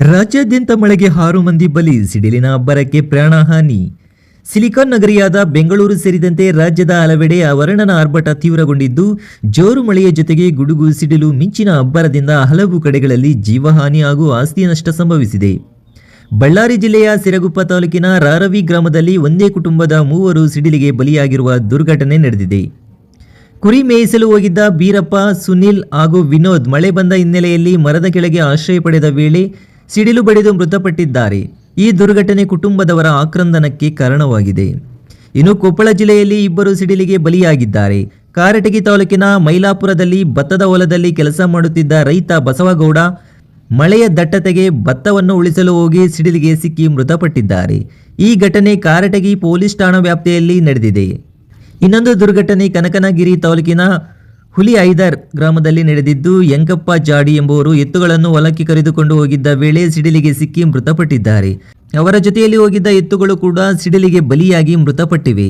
ರಾಜ್ಯಾದ್ಯಂತ ಮಳೆಗೆ ಆರು ಮಂದಿ ಬಲಿ, ಸಿಡಿಲಿನ ಅಬ್ಬರಕ್ಕೆ ಪ್ರಾಣಹಾನಿ ಸಿಲಿಕಾನ್ ನಗರಿಯಾದ ಬೆಂಗಳೂರು ಸೇರಿದಂತೆ ರಾಜ್ಯದ ಹಲವೆಡೆ ಆವರಣನ ಆರ್ಭಟ ತೀವ್ರಗೊಂಡಿದ್ದು, ಜೋರು ಮಳೆಯ ಜೊತೆಗೆ ಗುಡುಗು, ಸಿಡಿಲು, ಮಿಂಚಿನ ಅಬ್ಬರದಿಂದ ಹಲವು ಕಡೆಗಳಲ್ಲಿ ಜೀವಹಾನಿ ಹಾಗೂ ಆಸ್ತಿ ನಷ್ಟ ಸಂಭವಿಸಿದೆ. ಬಳ್ಳಾರಿ ಜಿಲ್ಲೆಯ ಸಿರಗುಪ್ಪ ತಾಲೂಕಿನ ರಾರವಿ ಗ್ರಾಮದಲ್ಲಿ ಒಂದೇ ಕುಟುಂಬದ ಮೂವರು ಸಿಡಿಲಿಗೆ ಬಲಿಯಾಗಿರುವ ದುರ್ಘಟನೆ ನಡೆದಿದೆ. ಕುರಿ ಮೇಯಿಸಲು ಹೋಗಿದ್ದ ಬೀರಪ್ಪ, ಸುನಿಲ್ ಹಾಗೂ ವಿನೋದ್ ಮಳೆ ಬಂದ ಹಿನ್ನೆಲೆಯಲ್ಲಿ ಮರದ ಕೆಳಗೆ ಆಶ್ರಯ ಪಡೆದ ವೇಳೆ ಸಿಡಿಲು ಬಡಿದು ಮೃತಪಟ್ಟಿದ್ದಾರೆ. ಈ ದುರ್ಘಟನೆ ಕುಟುಂಬದವರ ಆಕ್ರಂದನಕ್ಕೆ ಕಾರಣವಾಗಿದೆ. ಇನ್ನು ಕೊಪ್ಪಳ ಜಿಲ್ಲೆಯಲ್ಲಿ ಇಬ್ಬರು ಸಿಡಿಲಿಗೆ ಬಲಿಯಾಗಿದ್ದಾರೆ. ಕಾರಟಗಿ ತಾಲೂಕಿನ ಮೈಲಾಪುರದಲ್ಲಿ ಭತ್ತದ ಹೊಲದಲ್ಲಿ ಕೆಲಸ ಮಾಡುತ್ತಿದ್ದ ರೈತ ಬಸವಗೌಡ, ಮಳೆಯ ದಟ್ಟತೆಗೆ ಭತ್ತವನ್ನು ಉಳಿಸಲು ಹೋಗಿ ಸಿಡಿಲಿಗೆ ಸಿಕ್ಕಿ ಮೃತಪಟ್ಟಿದ್ದಾರೆ. ಈ ಘಟನೆ ಕಾರಟಗಿ ಪೊಲೀಸ್ ಠಾಣಾ ವ್ಯಾಪ್ತಿಯಲ್ಲಿ ನಡೆದಿದೆ. ಇನ್ನೊಂದು ದುರ್ಘಟನೆ ಕನಕನಗಿರಿ ತಾಲೂಕಿನ ಹುಲಿ ಐದರ್ ಗ್ರಾಮದಲ್ಲಿ ನಡೆದಿದ್ದು ಯಂಕಪ್ಪ ಜಾಡಿ ಎಂಬುವರು ಎತ್ತುಗಳನ್ನು ಹೊಲಕ್ಕೆ ಕರೆದುಕೊಂಡು ಹೋಗಿದ್ದ ವೇಳೆ ಸಿಡಿಲಿಗೆ ಸಿಕ್ಕಿ ಮೃತಪಟ್ಟಿದ್ದಾರೆ. ಅವರ ಜೊತೆಯಲ್ಲಿ ಹೋಗಿದ್ದ ಎತ್ತುಗಳು ಕೂಡ ಸಿಡಿಲಿಗೆ ಬಲಿಯಾಗಿ ಮೃತಪಟ್ಟಿವೆ.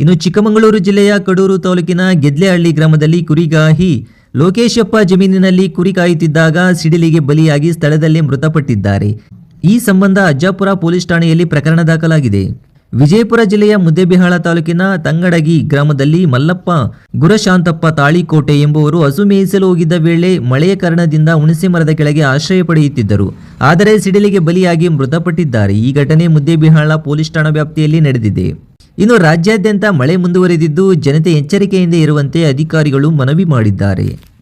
ಇನ್ನು ಚಿಕ್ಕಮಗಳೂರು ಜಿಲ್ಲೆಯ ಕಡೂರು ತಾಲೂಕಿನ ಗೆದ್ಲೆಹಳ್ಳಿ ಗ್ರಾಮದಲ್ಲಿ ಕುರಿಗಾಹಿ ಲೋಕೇಶಪ್ಪ ಜಮೀನಿನಲ್ಲಿ ಕುರಿ ಕಾಯುತ್ತಿದ್ದಾಗ ಸಿಡಿಲಿಗೆ ಬಲಿಯಾಗಿ ಸ್ಥಳದಲ್ಲೇ ಮೃತಪಟ್ಟಿದ್ದಾರೆ. ಈ ಸಂಬಂಧ ಅಜ್ಜಾಪುರ ಪೊಲೀಸ್ ಠಾಣೆಯಲ್ಲಿ ಪ್ರಕರಣ ದಾಖಲಾಗಿದೆ. ವಿಜಯಪುರ ಜಿಲ್ಲೆಯ ಮುದ್ದೇಬಿಹಾಳ ತಾಲೂಕಿನ ತಂಗಡಗಿ ಗ್ರಾಮದಲ್ಲಿ ಮಲ್ಲಪ್ಪ ಗುರಶಾಂತಪ್ಪ ತಾಳಿಕೋಟೆ ಎಂಬುವರು ಹಸು ಮೇಯಿಸಲು ಹೋಗಿದ್ದ ವೇಳೆ ಮಳೆಯ ಕಾರಣದಿಂದ ಹುಣಸೆ ಮರದ ಕೆಳಗೆ ಆಶ್ರಯ ಪಡೆಯುತ್ತಿದ್ದರು. ಆದರೆ ಸಿಡಿಲಿಗೆ ಬಲಿಯಾಗಿ ಮೃತಪಟ್ಟಿದ್ದಾರೆ. ಈ ಘಟನೆ ಮುದ್ದೇಬಿಹಾಳ ಪೊಲೀಸ್ ಠಾಣಾ ವ್ಯಾಪ್ತಿಯಲ್ಲಿ ನಡೆದಿದೆ. ಇನ್ನು ರಾಜ್ಯಾದ್ಯಂತ ಮಳೆ ಮುಂದುವರೆದಿದ್ದು ಜನತೆ ಎಚ್ಚರಿಕೆಯಿಂದ ಇರುವಂತೆ ಅಧಿಕಾರಿಗಳು ಮನವಿ ಮಾಡಿದ್ದಾರೆ.